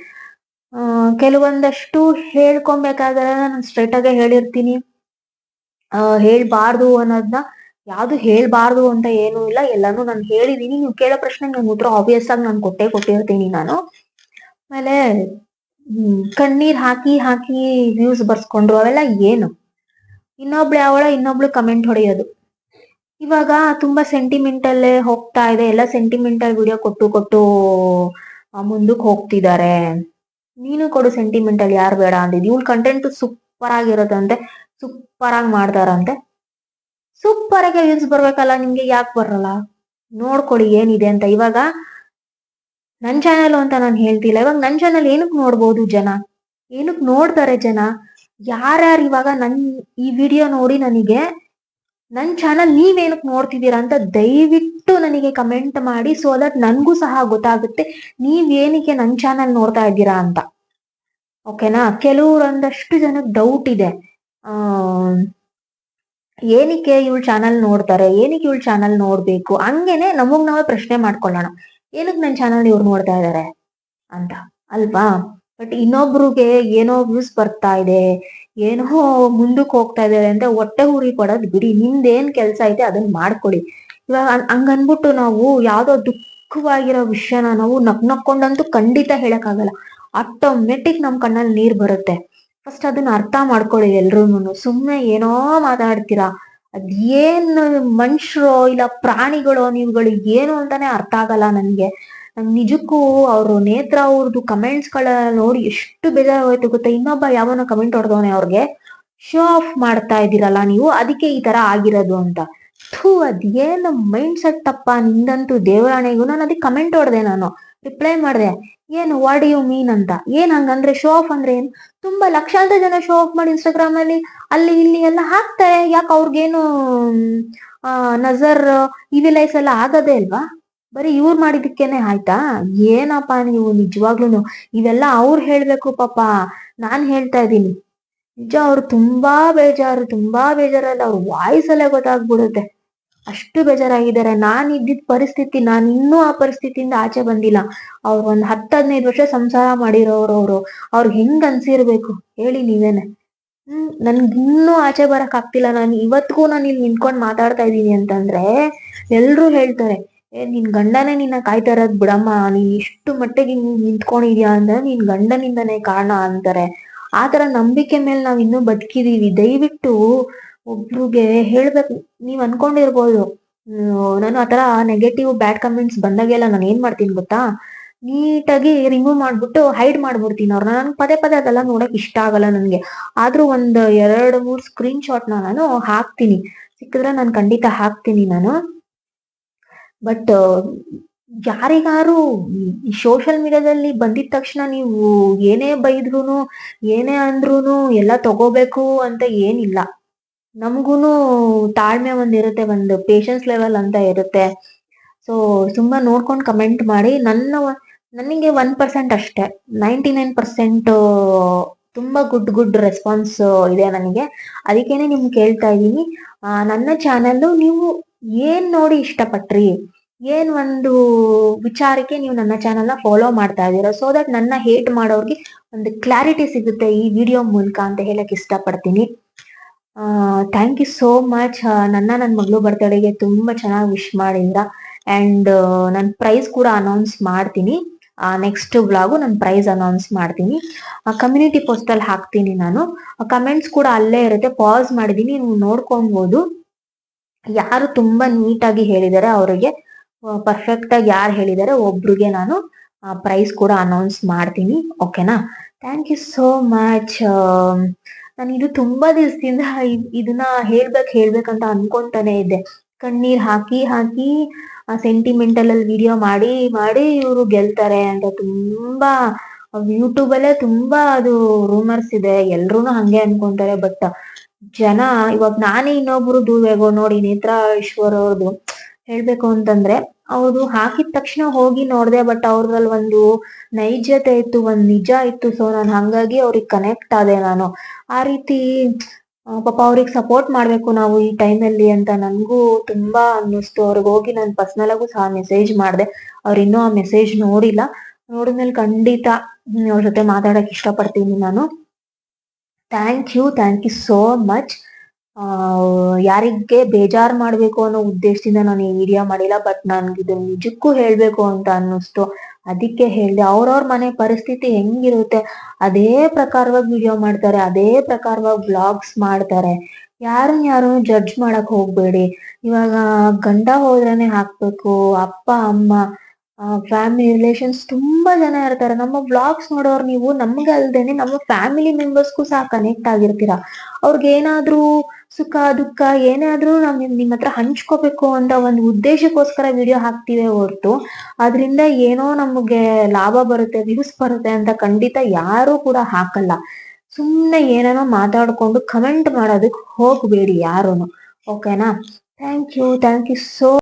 ಕೆಲವೊಂದಷ್ಟು ಹೇಳ್ಕೊಬೇಕಾದ್ರೆ ನಾನು ಸ್ಟ್ರೈಟ್ ಆಗೇ ಹೇಳಿರ್ತೀನಿ. ಹೇಳ್ಬಾರ್ದು ಅನ್ನೋದನ್ನ ಯಾವ್ದು ಹೇಳ್ಬಾರ್ದು ಅಂತ ಏನು ಇಲ್ಲ. ಎಲ್ಲಾನು ನಾನು ಹೇಳಿದೀನಿ. ನೀವು ಕೇಳೋ ಪ್ರಶ್ನೆ ನಾನು ಉತ್ತರ ಆಬ್ವಿಯಸ್ ಆಗಿ ನಾನು ಕೊಟ್ಟೆ ಕೊಟ್ಟಿರ್ತೀನಿ ನಾನು. ಆಮೇಲೆ ಕಣ್ಣೀರ್ ಹಾಕಿ ಹಾಕಿ ವ್ಯೂಸ್ ಬರ್ಸ್ಕೊಂಡ್ರು ಅವೆಲ್ಲ ಏನು? ಇನ್ನೊಬ್ಳು ಯಾವಳ ಇನ್ನೊಬ್ಳು ಕಮೆಂಟ್ ಹೊಡೆಯೋದು. ಇವಾಗ ತುಂಬಾ ಸೆಂಟಿಮೆಂಟಲ್ಲೇ ಹೋಗ್ತಾ ಇದೆ. ಎಲ್ಲ ಸೆಂಟಿಮೆಂಟಲ್ ವಿಡಿಯೋ ಕೊಟ್ಟು ಕೊಟ್ಟು ಮುಂದಕ್ಕೆ ಹೋಗ್ತಿದ್ದಾರೆ. ನೀನು ಕೊಡು ಸೆಂಟಿಮೆಂಟಲ್ ಯಾರು ಬೇಡ ಅಂದಿದ್ ಇವ್ಳ ಕಂಟೆಂಟ್ ಸೂಪರ್ ಆಗಿರೋದಂತೆ ಸೂಪರ್ ಆಗಿ ಮಾಡ್ತಾರಂತೆ. ಸೂಪರ್ ಆಗಿ ವ್ಯೂಸ್ ಬರ್ಬೇಕಲ್ಲ ನಿಮ್ಗೆ ಯಾಕೆ ಬರಲ್ಲ? ನೋಡ್ಕೊಳ್ಳಿ ಏನಿದೆ ಅಂತ. ಇವಾಗ ನನ್ ಚಾನೆಲ್ ಅಂತ ನಾನು ಹೇಳ್ತಿಲ್ಲ. ಇವಾಗ ನನ್ ಚಾನಲ್ ಏನಕ್ ನೋಡ್ಬೋದು ಜನ? ಏನಕ್ ನೋಡ್ತಾರೆ ಜನ? ಯಾರ್ಯಾರು ಇವಾಗ ನನ್ ಈ ವಿಡಿಯೋ ನೋಡಿ ನನಗೆ ನನ್ ಚಾನಲ್ ನೀವೇನಕ್ ನೋಡ್ತಿದ್ದೀರಾ ಅಂತ ದಯವಿಟ್ಟು ನನಗೆ ಕಮೆಂಟ್ ಮಾಡಿ ಸೊ ದಟ್ ನನಗೂ ಸಹ ಗೊತ್ತಾಗುತ್ತೆ ನೀವ್ ಏನಕ್ಕೆ ನನ್ ಚಾನಲ್ ನೋಡ್ತಾ ಇದ್ದೀರಾ ಅಂತ. ಓಕೆನಾ ಕೆಲವರೊಂದಷ್ಟು ಜನಕ್ಕೆ ಡೌಟ್ ಇದೆ. ಏನಕ್ಕೆ ಇವಳು ಚಾನಲ್ ನೋಡ್ತಾರೆ? ಏನಕ್ಕೆ ಇವಳು ಚಾನಲ್ ನೋಡ್ಬೇಕು? ಹಂಗೇನೆ ನಮಗ್ ನಾವೇ ಪ್ರಶ್ನೆ ಮಾಡ್ಕೊಳ್ಳೋಣ. ಏನಕ್ಕೆ ನನ್ನ ಚಾನಲ್ ಇವ್ರು ನೋಡ್ತಾ ಇದ್ದಾರೆ ಅಂತ. ಅಲ್ವಾ? ಬಟ್ ಇನ್ನೊಬ್ರಿಗೆ ಏನೋ ವ್ಯೂಸ್ ಬರ್ತಾ ಇದೆ, ಏನೋ ಮುಂದಕ್ಕೆ ಹೋಗ್ತಾ ಇದಾರೆ ಅಂತ ಹೊಟ್ಟೆ ಉರಿ ಕೊಡೋದ್ ಬಿಡಿ, ನಿಮ್ದೇನ್ ಕೆಲ್ಸ ಐತೆ ಅದನ್ನ ಮಾಡ್ಕೊಳ್ಳಿ ಇವಾಗ ಹಂಗ್- ಹಂಗನ್ಬಿಟ್ಟು ನಾವು ಯಾವ್ದೋ ದುಃಖವಾಗಿರೋ ವಿಷಯನ ನಾವು ನಕ್ ನಕ್ಕೊಂಡಂತೂ ಖಂಡಿತ ಹೇಳಕ್ಕಾಗಲ್ಲ. ಆಟೋಮೆಟಿಕ್ ನಮ್ ಕಣ್ಣಲ್ಲಿ ನೀರ್ ಬರುತ್ತೆ. ಫಸ್ಟ್ ಅದನ್ನ ಅರ್ಥ ಮಾಡ್ಕೊಳ್ಳಿ ಎಲ್ರೂನು ಸುಮ್ನೆ ಏನೋ ಮಾತಾಡ್ತೀರಾ, ಅದೇನ್ ಮನುಷ್ಯರು ಇಲ್ಲ ಪ್ರಾಣಿಗಳು ನೀವುಗಳು ಏನು ಅಂತಾನೆ ಅರ್ಥ ಆಗಲ್ಲ ನನ್ಗೆ. ನಂಗ್ ನಿಜಕ್ಕೂ ಅವ್ರ ನೇತ್ರ ಅವ್ರದ್ದು ಕಮೆಂಟ್ಸ್ಗಳ ನೋಡಿ ಎಷ್ಟು ಬೇಜಾರಾಗೋಯ್ತು ಗೊತ್ತಾ? ಇನ್ನೊಬ್ಬ ಯಾವನ ಕಮೆಂಟ್ ಹೊಡೆದವನೇ ಅವ್ರಿಗೆ ಶೋ ಆಫ್ ಮಾಡ್ತಾ ಇದ್ದೀರಲ್ಲ ನೀವು, ಅದಕ್ಕೆ ಈ ತರ ಆಗಿರೋದು ಅಂತ. ಥೂ, ಅದೇನು ಮೈಂಡ್ ಸೆಟ್ ಅಪ್ಪ ನಿಂದಂತೂ ದೇವರಾಣೆಗೂ ನಾನು ಅದಕ್ಕೆ ಕಮೆಂಟ್ ಹೊಡೆದೆ ನಾನು. ರಿಪ್ಲೈ ಮಾಡಿದೆ, ಏನು ವಾಟ್ ಯು ಮೀನ್ ಅಂತ. ಏನ್ ಹಂಗಂದ್ರೆ ಶೋ ಆಫ್ ಅಂದ್ರೆ ಏನು? ತುಂಬಾ ಲಕ್ಷಾಂತರ ಜನ ಶೋ ಆಫ್ ಮಾಡಿ ಇನ್ಸ್ಟಾಗ್ರಾಮ್ ಅಲ್ಲಿ ಅಲ್ಲಿ ಇಲ್ಲಿ ಎಲ್ಲ ಹಾಕ್ತಾರೆ. ಯಾಕೆ ಅವ್ರಿಗೇನು ನಜರ್ ಇವಿಲೈಸ್ ಎಲ್ಲ ಆಗದೆ ಅಲ್ವಾ ಬರೀ ಇವ್ರು ಮಾಡಿದಕ್ಕೇನೆ ಆಯ್ತಾ? ಏನಪ್ಪ ನೀವು ನಿಜವಾಗ್ಲೂನು? ಇವೆಲ್ಲ ಅವ್ರು ಹೇಳ್ಬೇಕು ಪಾಪ. ನಾನ್ ಹೇಳ್ತಾ ಇದ್ದೀನಿ. ನಿಜ, ಅವ್ರು ತುಂಬಾ ಬೇಜಾರು, ತುಂಬಾ ಬೇಜಾರಲ್ಲ. ಅವ್ರ ವಾಯ್ಸ್ ಅಲ್ಲೇ ಗೊತ್ತಾಗ್ಬಿಡುತ್ತೆ. ಅಷ್ಟು ಬೇಜಾರಾಗಿದ್ದಾರೆ. ನಾನ್ ಇದ್ದಿದ್ ಪರಿಸ್ಥಿತಿ, ನಾನ್ ಇನ್ನೂ ಆ ಪರಿಸ್ಥಿತಿಯಿಂದ ಆಚೆ ಬಂದಿಲ್ಲ. ಅವ್ರು ಒಂದ್ ಹತ್ತ್ ಹದಿನೈದು ವರ್ಷ ಸಂಸಾರ ಮಾಡಿರೋರು ಅವ್ರು. ಅವ್ರಿಗೆ ಹೆಂಗ್ ಅನ್ಸಿರ್ಬೇಕು? ಹೇಳಿ ನೀವೇನೆ. ಹ್ಮ್ ನನ್ಗಿನ್ನೂ ಆಚೆ ಬರಕ್ ಆಗ್ತಿಲ್ಲ. ನಾನು ಇವತ್ತಿಗೂ ನಾನು ಇಲ್ಲಿ ನಿಂತ್ಕೊಂಡ್ ಮಾತಾಡ್ತಾ ಇದ್ದೀನಿ ಅಂತಂದ್ರೆ ಎಲ್ರು ಹೇಳ್ತಾರೆ ಏ, ನಿನ್ ಗಂಡನೇ ನಿನ್ನ ಕಾಯ್ತಾ ಇರೋದ್ ಬಿಡಮ್ಮ. ನೀನ್ ಇಷ್ಟು ಮಟ್ಟಿಗೆ ನೀನ್ ನಿಂತ್ಕೊಂಡಿದ್ಯಾ ಅಂದ್ರೆ ನಿನ್ ಗಂಡನಿಂದನೇ ಕಾರಣ ಅಂತಾರೆ. ಆತರ ನಂಬಿಕೆ ಮೇಲೆ ನಾವ್ ಇನ್ನೂ ಬದುಕಿದೀವಿ. ದಯವಿಟ್ಟು ಒಬ್ರಿಗೆ ಹೇಳ್ಬೇಕು. ನೀವ್ ಅನ್ಕೊಂಡಿರ್ಬೋದು. ನಾನು ಆತರ ನೆಗೆಟಿವ್ ಬ್ಯಾಡ್ ಕಮೆಂಟ್ಸ್ ಬಂದಾಗೆಲ್ಲ ನಾನು ಏನ್ ಮಾಡ್ತೀನಿ ಗೊತ್ತಾ? ನೀಟಾಗಿ ರಿಮೂವ್ ಮಾಡ್ಬಿಟ್ಟು ಹೈಡ್ ಮಾಡ್ಬಿಡ್ತೀನಿ ಅವ್ರನ್ನ. ನನ್ಗೆ ಪದೇ ಪದೇ ಅದೆಲ್ಲ ನೋಡಕ್ ಇಷ್ಟ ಆಗಲ್ಲ ನನ್ಗೆ. ಆದ್ರೂ ಒಂದ್ ಎರಡ್ ಮೂರ್ ಸ್ಕ್ರೀನ್ ಶಾಟ್ ನಾನು ಹಾಕ್ತೀನಿ. ಸಿಕ್ಕಿದ್ರೆ ನಾನು ಖಂಡಿತ ಹಾಕ್ತೀನಿ ನಾನು. ಬಟ್ ಯಾರಿಗಾರು ಈ ಸೋಷಿಯಲ್ ಮೀಡಿಯಾದಲ್ಲಿ ಬಂದಿದ ತಕ್ಷಣ ನೀವು ಏನೇ ಬೈದ್ರುನು, ಏನೇ ಅಂದ್ರೂನು ಎಲ್ಲ ತಗೋಬೇಕು ಅಂತ ಏನಿಲ್ಲ. ನಮಗೂನು ತಾಳ್ಮೆ ಒಂದಿರುತ್ತೆ ಒಂದು ಪೇಷನ್ಸ್ ಲೆವೆಲ್ ಅಂತ ಇರುತ್ತೆ. ಸೊ ತುಂಬಾ ನೋಡ್ಕೊಂಡು ಕಮೆಂಟ್ ಮಾಡಿ. ನನ್ನ ನನಗೆ ಒನ್ ಪರ್ಸೆಂಟ್ ಅಷ್ಟೇ. ನೈಂಟಿ ನೈನ್ ಪರ್ಸೆಂಟ್ ತುಂಬಾ ಗುಡ್ ಗುಡ್ ರೆಸ್ಪಾನ್ಸ್ ಇದೆ ನನಗೆ. ಅದಕ್ಕೇನೆ ನಿಮ್ಗೆ ಕೇಳ್ತಾ ಇದ್ದೀನಿ ನನ್ನ ಚಾನಲ್ ನೀವು ಏನ್ ನೋಡಿ ಇಷ್ಟಪಟ್ರಿ? ಏನ್ ಒಂದು ವಿಚಾರಕ್ಕೆ ನೀವು ನನ್ನ ಚಾನೆಲ್ನ ಫಾಲೋ ಮಾಡ್ತಾ ಇದ್ದೀರಾ? ಸೊ ದಟ್ ನನ್ನ ಹೇಟ್ ಮಾಡೋರ್ಗೆ ಒಂದು ಕ್ಲಾರಿಟಿ ಸಿಗುತ್ತೆ ಈ ವಿಡಿಯೋ ಮೂಲಕ ಅಂತ ಹೇಳಕ್ ಇಷ್ಟಪಡ್ತೀನಿ. ಥ್ಯಾಂಕ್ ಯು ಸೋ ಮಚ್ ನನ್ನ ನನ್ನ ಮಗಳು ಬರ್ತಡೆಗೆ ತುಂಬಾ ಚೆನ್ನಾಗಿ ವಿಶ್ ಮಾಡಿದ್ರ ಅಂಡ್ ನಾನು ಪ್ರೈಸ್ ಕೂಡ ಅನೌನ್ಸ್ ಮಾಡ್ತೀನಿ. ನೆಕ್ಸ್ಟ್ ಬ್ಲಾಗು ನಾನು ಪ್ರೈಸ್ ಅನೌನ್ಸ್ ಮಾಡ್ತೀನಿ. ಕಮ್ಯುನಿಟಿ ಪೋಸ್ಟ್ ಅಲ್ಲಿ ಹಾಕ್ತೀನಿ ನಾನು. ಕಮೆಂಟ್ಸ್ ಕೂಡ ಅಲ್ಲೇ ಇರುತ್ತೆ. ಪಾಸ್ ಮಾಡಿದೀನಿ ನೀವು ನೋಡ್ಕೊಬಹುದು ಯಾರು ತುಂಬಾ ನೀಟಾಗಿ ಹೇಳಿದ್ದಾರೆ ಅವರಿಗೆ ಪರ್ಫೆಕ್ಟ್ ಆಗಿ ಯಾರು ಹೇಳಿದ್ದಾರೆ ಒಬ್ರಿಗೆ ನಾನು ಪ್ರೈಸ್ ಕೂಡ ಅನೌನ್ಸ್ ಮಾಡ್ತೀನಿ. ಓಕೆನಾ ಥ್ಯಾಂಕ್ ಯು ಸೋ ಮಚ್ ನಾನು ಇದು ತುಂಬಾ ದಿವಸದಿಂದ ಇದನ್ನ ಹೇಳ್ಬೇಕು ಹೇಳ್ಬೇಕಂತ ಅನ್ಕೊಂತಾನೆ ಇದ್ದೆ. ಕಣ್ಣೀರ್ ಹಾಕಿ ಹಾಕಿ ಸೆಂಟಿಮೆಂಟಲ್ ಅಲ್ಲಿ ವಿಡಿಯೋ ಮಾಡಿ ಮಾಡಿ ಇವರು ಗೆಲ್ತಾರೆ ಅಂತ ತುಂಬಾ ಯೂಟ್ಯೂಬ್ ಅಲ್ಲೇ ತುಂಬಾ ಅದು ರೂಮರ್ಸ್ ಇದೆ. ಎಲ್ರು ಹಂಗೆ ಅನ್ಕೊಂತಾರೆ ಬಟ್ ಜನ, ಇವಾಗ ನಾನೇ ಇನ್ನೊಬ್ರು ಹೇಗೋ ನೋಡಿ ನೇತ್ರ ಈಶ್ವರ್ ಅವ್ರದ್ದು ಹೇಳ್ಬೇಕು ಅಂತಂದ್ರೆ ಅವ್ರು ಹಾಕಿದ ತಕ್ಷಣ ಹೋಗಿ ನೋಡ್ದೆ ಬಟ್ ಅವ್ರದ್ರಲ್ಲಿ ಒಂದು ನೈಜತೆ ಇತ್ತು, ಒಂದ್ ನಿಜ ಇತ್ತು. ಸೊ ನಾನು ಹಂಗಾಗಿ ಅವ್ರಿಗೆ ಕನೆಕ್ಟ್ ಆದೆ ನಾನು. ಆ ರೀತಿ ಪಾಪ ಅವ್ರಿಗೆ ಸಪೋರ್ಟ್ ಮಾಡ್ಬೇಕು ನಾವು ಈ ಟೈಮಲ್ಲಿ ಅಂತ ನನ್ಗೂ ತುಂಬಾ ಅನ್ನಿಸ್ತು. ಅವ್ರಿಗೆ ಹೋಗಿ ನಾನು ಪರ್ಸನಲ್ ಆಗು ಸಹ ಮೆಸೇಜ್ ಮಾಡಿದೆ. ಅವ್ರು ಇನ್ನೂ ಆ ಮೆಸೇಜ್ ನೋಡಿಲ್ಲ. ನೋಡಿದ್ಮೇಲೆ ಖಂಡಿತ ಅವ್ರ ಜೊತೆ ಮಾತಾಡಕ್ ಇಷ್ಟಪಡ್ತೀನಿ ನಾನು. Thank you thank you so much ಯಾರಿಗೆ ಬೇಜಾರು ಮಾಡಬೇಕು ಅನ್ನೋ ಉದ್ದೇಶದಿಂದ ನಾನು ಈ ವಿಡಿಯೋ ಮಾಡಿಲ್ಲ ಬಟ್ ನನ್ಗೆ ಇದು ನಿಜಕ್ಕೂ ಹೇಳಬೇಕು ಅಂತ ಅನ್ನಿಸ್ತು. ಅದಕ್ಕೆ ಹೇಳಿದೆ, ಅವ್ರವ್ರ ಮನೆ ಪರಿಸ್ಥಿತಿ ಹೆಂಗಿರುತ್ತೆ? ಅದೇ ಪ್ರಕಾರವಾಗಿ ವಿಡಿಯೋ ಮಾಡ್ತಾರೆ, ಅದೇ ಪ್ರಕಾರವಾಗಿ ಬ್ಲಾಗ್ಸ್ ಮಾಡ್ತಾರೆ. ಯಾರನ್ನ ಯಾರು ಜಡ್ಜ್ ಮಾಡಕ್ ಹೋಗ್ಬೇಡಿ. ಇವಾಗ ಗಂಡ ಹೋದ್ರೇನೆ ಹಾಕ್ಬೇಕು, ಅಪ್ಪ, ಅಮ್ಮ ಫ್ಯಾಮಿಲಿ ರಿಲೇಷನ್ಸ್ ತುಂಬಾ ಜನ ಇರ್ತಾರೆ. ನಮ್ಮ ಬ್ಲಾಗ್ಸ್ ನೋಡೋರು ನೀವು ನಮ್ಗೆ ಅಲ್ದೇನೆ ನಮ್ಮ ಫ್ಯಾಮಿಲಿ ಮೆಂಬರ್ಸ್ಗೂ ಸಹ ಕನೆಕ್ಟ್ ಆಗಿರ್ತೀರಾ? ಅವ್ರಿಗೆ ಏನಾದ್ರೂ ಸುಖ, ದುಃಖ ಏನಾದ್ರೂ ನಾವು ನಾವ್ ನಿಮ್ ನಿಮ್ ಹತ್ರ ಹಂಚ್ಕೋಬೇಕು ಅಂತ ಒಂದು ಉದ್ದೇಶಕ್ಕೋಸ್ಕರ ವಿಡಿಯೋ ಹಾಕ್ತೀವಿ ಹೊರತು. ಅದರಿಂದ ಏನೋ ನಮಗೆ ಲಾಭ ಬರುತ್ತೆ ವ್ಯೂಸ್ ಬರುತ್ತೆ ಅಂತ ಖಂಡಿತ ಯಾರು ಕೂಡ ಹಾಕಲ್ಲ. ಸುಮ್ನೆ ಏನೇನೋ ಮಾತಾಡ್ಕೊಂಡು ಕಮೆಂಟ್ ಮಾಡೋದಕ್ಕೆ ಹೋಗಬೇಡಿ ಯಾರುನು. ಓಕೆನಾ thank you thank you so